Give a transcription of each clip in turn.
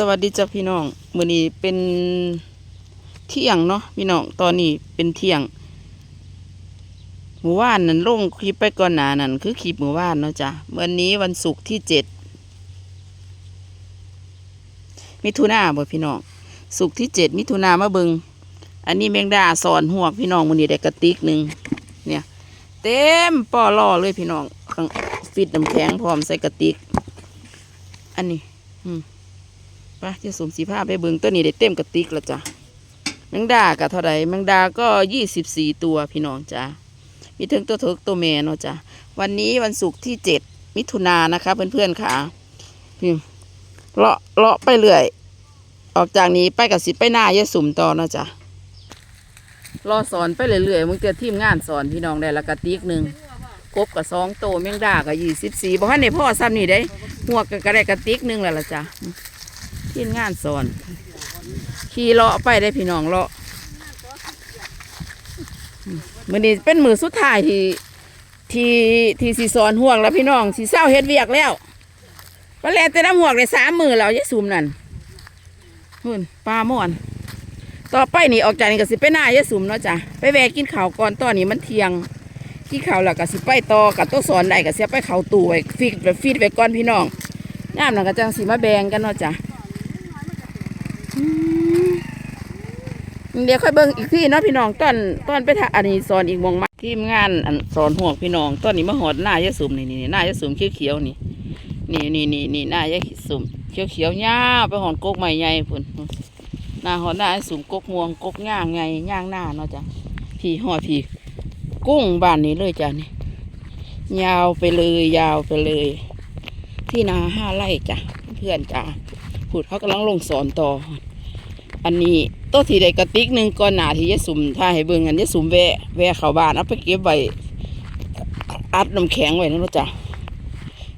สวัสดีจ้าพี่น้องมื้อนี้เป็นเที่ยงเนาะพี่น้องตอนนี้เป็นเที่ยงหมู่ว่านนั่นลงคลิปไปก่อนหน้านั่นคือคลิปหมู่ว่านเนาะจ้ะวันนี้วันศุกร์ที่เจ็ดมิถุนาบ่พี่น้องศุกร์ที่เจ็ดมิถุนามาเบิงอันนี้แมงดาสอนหวกพี่น้องมื้อนี้ได้กระติกหนึ่งเนี่ย เต็มป้อล่อเลยพี่น้องฟิตน้ำแข็งพร้อมใส่กระติก อันนี้ ปะจะสมสีผ้าไปเบิงตัวนี้ได้เต็มกระติกแล้วจ้ะแมงดากับเท่าไรแมงดาก็ยี่สิบสี่ตัวพี่น้องจ้ะมีถึงตัวเถิกตัวแม่เนาะจ้ะวันนี้วันศุกร์ที่เจ็ดมิถุนานะคะเพื่อนๆค่ะพี่เลาะเลาะไปเรื่อย ออกจากนี้ไปกับสิไปหน้ายายสุ่มต่อเนาะจ้ะรอสอนไปเรื่อยๆมึงเจอทีมงานสอนพี่น้องได้ละกระติกหนึ่งกบกับสองโตวแมงดากับยี่สิบสี่บอกให้ในพ่อซ้ำนี่ได้หัวกก็ไดกระติกหนึ่งแล้วละจ้ะ ทีมงานสอน ขี่เลาะไปได้พี่น้องเลาะมือนี้เป็นมือสุดท้ายที่ที่ที่สีสอนห่วงแล้วพี่น้องสีเศร้าเฮ็ดเวียกแล้วปลาแลแต่น้ำห่วงได้สามมือแล้วยายซุมนั่นหุ่นปลาม่อน ต่อไปนี่ออกจากนี่ก็สิไปหน้ายายซุมเนาะจ้ะไปแวะกินข้าวก่อนตอนนี้มันเที่ยงกินข้าวแล้วก็สิไปต่อกับตัวสอนได้ก็เสียไปเข้าตู้ไว้ฟีดไว้ฟีดไว้ก่อนพี่น้องย่ามหนั่นก็จังสิมาแบงกันเนาะจ้ะ เดี๋ยวค่อยเบิ่งอีกที่เนาะพี่น้องตอนตอนไปถ่าอันนี้สอนอีกหมองมาทีมงานอันสอนห่วงพี่น้องตอนนี้มาหอดหน้ายายสุมนี่นี่หน้ายายสุมเขียวเขียวนี่นี่นี่นี่นี่หน้ายายสุมเขียวเขียวๆย่าไปหอนกกใหม่ใหญ่พุ่นหน้าหอดหน้าสุมกกม่วงกกย่างไงย่างหน้าเนาะจ้ะพี่หอดพี่กุ้งบ้านนี้เลยจ้ะนี่ยาวไปเลยยาวไปเลย ที่นาห้าไร่จ้ะเพื่อนจ้ะพูดเขากำลังลงสอนต่อ อันนี้ตัวที่ได้กระติกหนึ่งก่อนหนาที่ยายสุ่มถ้าให้เบิ่งอันยายสุ่มแวะแวะเข้าบ้านเอาไปเก็บไว้อัดน้ำแข็งไว้นั่นรู้จ้ะ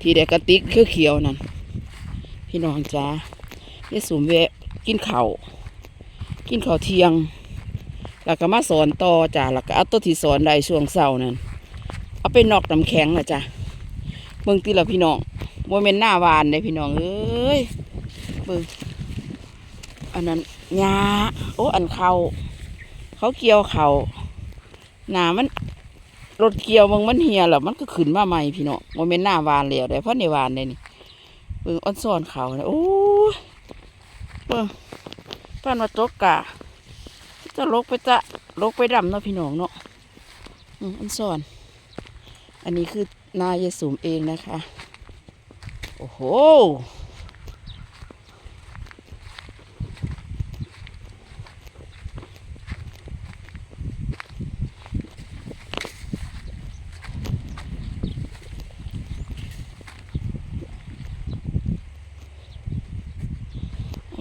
ที่ได้กระติกเขียวๆนั่นพี่น้องจ้ายายสุ่มแวะกินข้าวกินข้าวเที่ยงแล้วก็มาสอนต่อจ้ะแล้วก็เอาตัวที่สอนได้ช่วงเช้านั่นเอาไปนอกน้ำแข็งนะจ้ะเบิ่งตีละพี่น้องโมเมนต์หน้าวานเลยพี่น้องเอ้ยเบิ่งอันนั้น หญ้าโอ้อันเขาเขาเกี่ยวเขาหนามันรถเกี่ยวมึงมันเหียแล้วมันก็ขึ้นมาใหม่พี่เนาะโมเมนต์หน้าวานแล้วได้เพราะในวานเลยนี่เบิ่งอ้อนซ่อนเขาเนี่ยโอ้เบิ่งป้านว่าจกกะจะลกไปจะลกไปดำเนาะพี่น้องเนาะอืมอ้อนซ่อน อันนี้คือนายายสูมเองนะคะ โอ้โห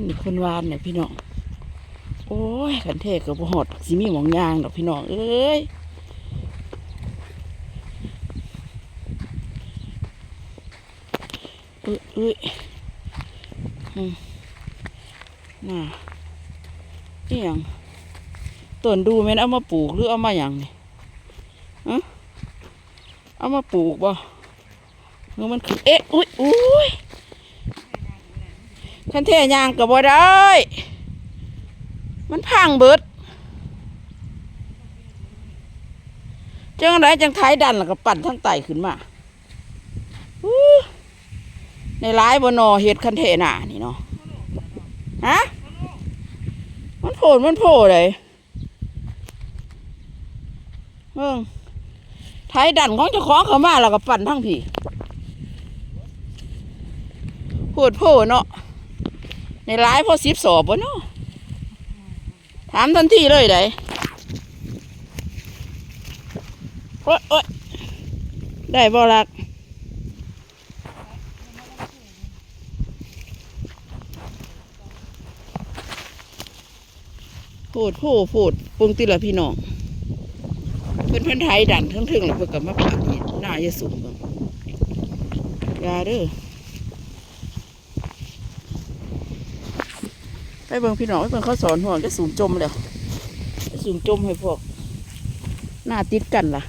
นนี้คนวานเนี่ยพี่น้อง โอ้ยขันเทศกับหอดสิมีหมองยางดอกพี่น้องเอ้ยเอ้ยเอ้ยอืมน่ะนี่ยังต้นดูแม่นเอามาปลูกหรือเอามาอย่างนี่ฮะเอามาปลูกบ่เมื่อมันคือเอ๊ะ อุ้ยอุ้ย คันเทยางก็บ่ได้ มันพังเบิดจังไรจังไทยดันแล้วก็ปั่นทั้งไตขึ้นมาในร้ายบนอเห็ดคันเทหนานี่เนาะฮะมันโผล่มันโผล่เลยเบิ่งไทยดันของเจ้าของเขามาแล้วก็ปั่นทั้งผีโผดโผล่เนาะ ในร้ายพอสิบสอบวะเนาะถามทันทีเลยได้โอ๊ยโอ๊ยได้บ่ลักพูดพูดพูดปรุงติละพี่น้องเพื่อนเพื่อนไทยดันทั้งถึงแล้วเพื่อนกับมาปะนี่หน้าจะสูงเบิ่งอยาเด้อ ไปเบิ่งพี่น้องไปเบิ่งเขาสอนห่วงจะสูงจมแล้วจะสูงจมให้พวก หน้าติดกันล่ะ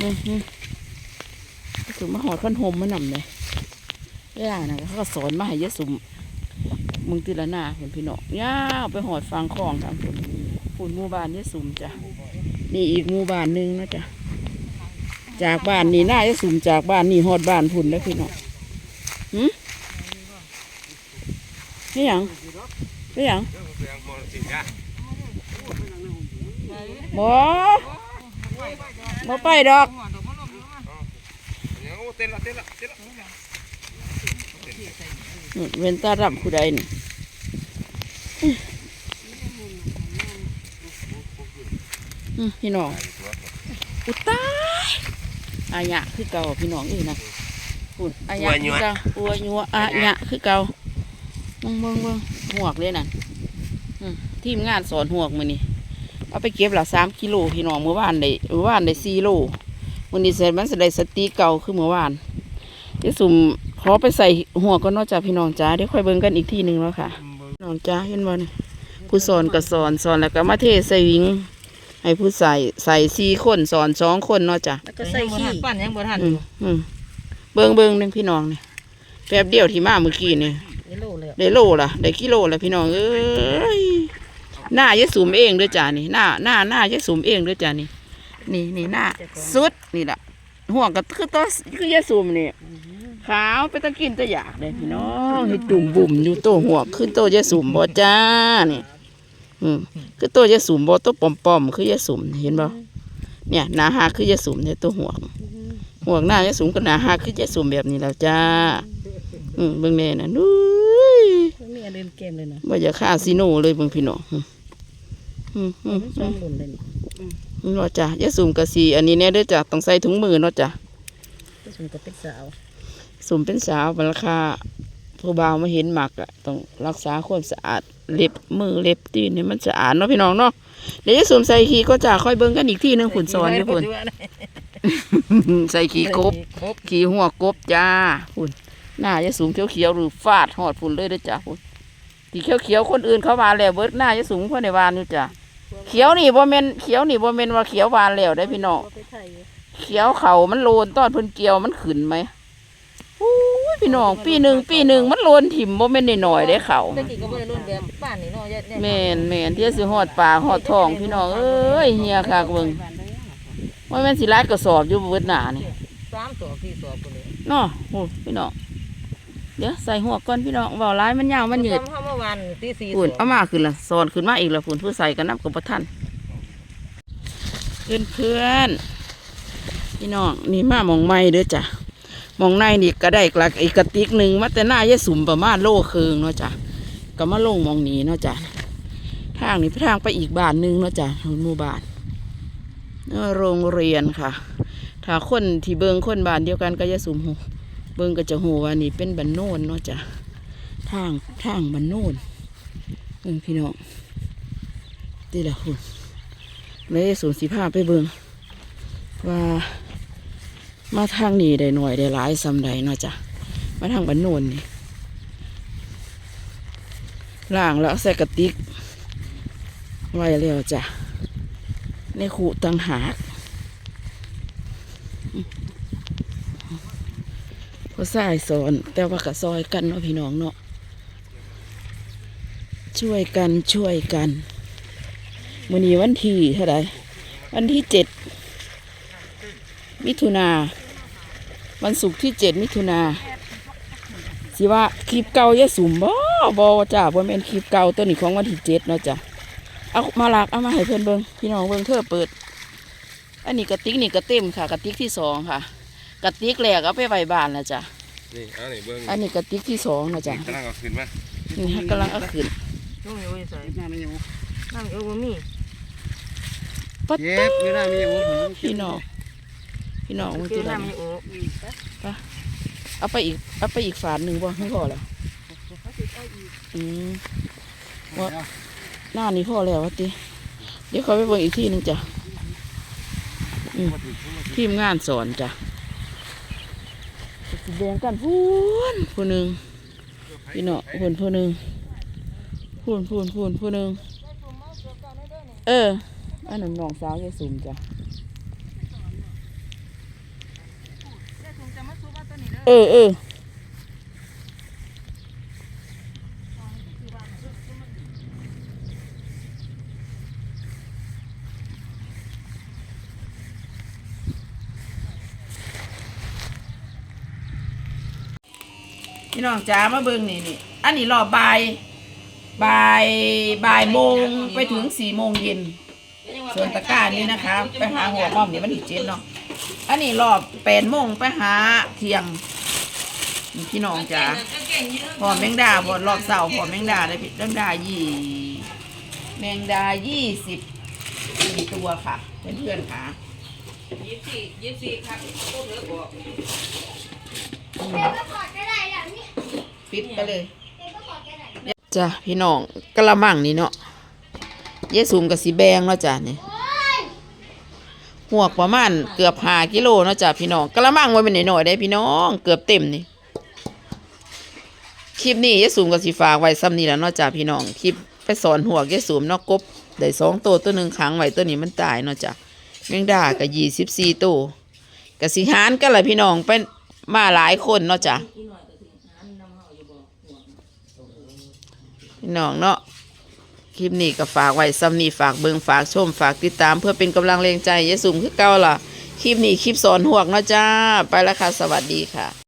นี่นี่ถึงมาหอดขันโฮมมานำเลยเวลานะเขาก็สอนมาให้ยะสุมมึงติละหน้าเห็นพี่น้องย่าวไปหอดฟังคลองทางฝุ่นฝุ่นมู่บ้านยะสุมจ้ะนี่อีกมู่บ้านหนึงนะจ้ะจากบ้านนี่หน้ายะสุมจากบ้านนี่หอดบ้านพุ่นแล้วพี่น้องหืม นี่หยังนี่หยังบ่บ่ไปดอกเต้นละเต้นละเต้นละนี่เว้นตาดำผู้ใดนี่อืมพี่น้องอุยตายอายะคือเก่าพี่น้องเอ้ยนะพูดอายะคือเก่าปัวยัวอายะคือเก่า มึงมึงมึงหวกเลยน่ะอืมทีมงานสอนหวกมือนี่เอาไปเก็บละสามกิโลพี่น้องเมื่อวานได้เมื่อวานได้สี่โลวันนี้เสร็จมันจะได้สติเก่าคือเมื่อวานเดี๋ยวสุ่มขอไปใส่หัวก็นอกจากพี่น้องจ้าเดี๋ยวค่อยเบิ่งกันอีกทีหนึ่งแล้วค่ะน้องจ้าเห็นบ่นี่ผู้สอนก็สอนสอนแล้วก็มาเทใส่วิงให้ผู้ใส่ใส่สี่คนสอนสองคนเนาะจ้ะแล้วก็ใส่ขี้ปั้นยังบ่ทันอืมอืมเบิงเบิงหนึ่งพี่น้องเนี่ยแป๊บเดียวที่มาเมื่อกี้เนี่ย ไม่รู้เลยได้โลละได้กิโลละพี่น้องเอ้ยหน้ายะสุมเองด้อจ้านี่หน้าหน้าหน้ายะสุมเองด้อจ้านี่นี่นี่หน้าสุดนี่แหละห่วงก็คือตัวคือยะสุมนี่ขาวไปตะกินตะอยากเลยพี่น้องให้จุ่มบุ่มอยู่โตหัวขึ้นโตยะสุมบ่จ้านี่อืมคือโตยะสุมบ่โตปอมปอมๆคือยะสุมเห็นบ่เนี่ยหนาหาคือยะสุมเนี่ยตัวห่วงห่วงหน้ายะสุมก็หนาหาคือยะสุมแบบนี้แล้วจ้าอืมเบิ่งแน่น่ะนุ้ย อันเล่นเกมเลยนะว่าจะฆ่าซีโน่เลยเบิ่งพี่น้องอืมอืมอืมสองหลุนเลยนี่อืมเนาะจ้ะยะสุมกะสีอันนี้เนี่ยเด้อจ้ะต้องใส่ถุงมือเนาะจ้ะก็สมกับเป็นสาวสุมเป็นสาวราคาผู้บ่าวมาเห็นหมักอะต้องรักษาความสะอาดเล็บมือเล็บตีนให้มันสะอาดเนาะพี่น้องเนาะเดี๋ยวยะสุมใส่ขี้ก็จะค่อยเบิ่งกันอีกทีหนึงขุนสอนอยู่พุ่นใส่ขี้กบครบขี่หัวกบจ้าพุ่นหน้าจะสูงเขียวๆหรือฟาดหอดพุ่นเลยเด้อจ้าพุ่น ที่เขียวๆคนอื่นเขาวานแล้วเบิดหน้าจะสูงเพราะในวานอยู่จ้าเขียวนี่บ่แม่นเขียวนี่บ่แม่นว่าเขียววานแล้วได้อพี่น้องไปไทยเขียวเขามันโลนตอนเพิ่นเกี่ยวมันขึ้นไหมอู้ยพี่น้องปีหนึ่งปีหนึ่งมันโลนถิ่มบ่แม่นน้อยๆได้อเขาตะกี้ก็บ่ได้รุ่นแบบบ้านนี่เนาะแย่ๆแม่นแม่นที่สิฮอดปากฮอดท้องพี่น้องเอ้ยเฮียคักเบิ่งว่าแม่นสิหลายกระสอบอยู่เบิดหน้านี่สามตัวสี่ตัวไปเลยเนาะโอ้พี่น้อง เดี๋ยวใส่หัวก่อนพี่น้องเบาร้ายมันยาวมันยืดทำเมื่อวานตีสี่ฝุ่นเอามาขึ้นละสอนขึ้นมาอีกละฝุ่นผู้ใส่กันนับกับประทันเพื่อนเพื่อนๆพี่น้องนี่มาหมองไม้เด้อจ้ะหมองในนี่ก็ได้กลักอีกกระติกหนึ่งมาแต่หน้ายายสุ่มประมาณโลครึ่งเนาะจ้ะก็มาลงหมองนี้เนาะจ้ะทางนี้ทางไปอีกบ้านหนึงเนาะจ้ะหมู่บ้านเออโรงเรียนค่ะ ถ้าคนที่เบิงคนบ้านเดียวกันก็จะสุ่มหู เบิ่งก็จะหูว่านี่เป็นบันโนนเนาะจ้ะทางทางบันโนนเบิ่งพี่น้องตีละหุ่นเลยสูนสีผ้าไปเบิ่งว่ามาทางนี้ได้หน่อยได้หลายซำใดเนาะจ้ะมาทางบันโนนนี่ล่างแล้วเอาใส่กระติก ไว้แล้วจ้ะในขู่ตังหาก พอสายสอน แต่ว่าก็ซอยกันเนาะพี่น้องเนาะช่วยกันช่วยกันมื้อนี้วันที่เท่าไรวันที่เจ็ดมิถุนาวันศุกร์ที่เจ็ดมิถุนาสิว่าคลิปเก่ายะสุ่มบ่บ่จ้าบ่แม่นคลิปเก่าตัวนี้ของวันที่เจ็ดเนาะจ้ะเอามาลากเอามาให้เพื่อนเบิงพี่น้องเบิงเธอเปิด อันนี้กระติกนี่กระเต็มค่ะกระติกที่สองค่ะ กระติกแรกเอาไปไว้บ้านแล้วจ้ะนี่เอานี่เบิ้งอันนี้กระติกที่สองนะจ๊ะกำลังเอาขึ้นมานี่ฮะกำลังเอาขึ้นน้องอยู่ใส่น้ำอยู่น้ำอยู่บ่มีปัดเย็บอยู่นะมีโอ้ผมพี่น้องพี่น้องมึงคืจะอได้น้ำอยู่เอาไปอีกเอาไปอีกฝาหนึ่งบ่ไม่พอแล้วอืมว่าหน้านี้พอแล้ววะติเดี๋ยวเขาไปเบิ่งอีกที่หนึ่งจ้ะอืมทีมงานสอนจ้ะสิ แบ่งกันพูนผู้หนึ่งพี่น้องพูนผู้หนึ่งพูนพูนพูนผู้หนึ่งเอออันนั้นน้องสาวยายสุ่มจ้ะเออเออ พี่น้องจ๋ามาเบิ่งนี่นี่อันนี้รอบบ่ายบ่ายบ่ายโมงไปถึงสี่โมงเย็นส่วนตะกร้านี่นะคะ ไปหาหัวหม้อมนี่มันอีกเจ็ดเนาะอันนี้รอบแปดโมงไปหาเที่ยงนี่พี่น้องจ๋าพอแมงดาพอรอบเสาร์พอแมงดาได้พี่แมงดายี่แมงดายี่สิบสี่ตัวค่ะเพื่อนๆค่ะยี่สี่ยี่สี่ครับพูดเถอะบอก ปิดไปเลยจ้ะพี่น้องกระมังนี่เนาะเยซูมกับสีแบงเนาะจ้ะนี่หัวประมาณเกือบหากิโลเนาะจ้ะพี่น้องกระมังไว้เป็นหน่อยได้พี่น้องเกือบเต็มนี่คลิปนี้เยซูมกับสีฝากไว้ซ้ำนี่แล้วเนาะจ้ะพี่น้องคลิปไปสอนหัวเยซูมเนาะกบได้สองตัวตัวหนึ่งขังไว้ตัวนี้มันตายเนาะจ้ะแมงดากับยี่สิบสี่ตัวกับสีหานกันเลยพี่น้องเป็นมาหลายคนเนาะจ้ะ พี่น้องเนาะคลิปนี้ก็ฝากไว้ซ้ำนี่ฝากเบิงฝากชมฝากติดตาม เพื่อเป็นกำลังแรงใจยายสุ่มคือเก่าล่ะคลิปนี้คลิปสอนหวกเนาะจ้า ไปแล้วค่ะ สวัสดีค่ะ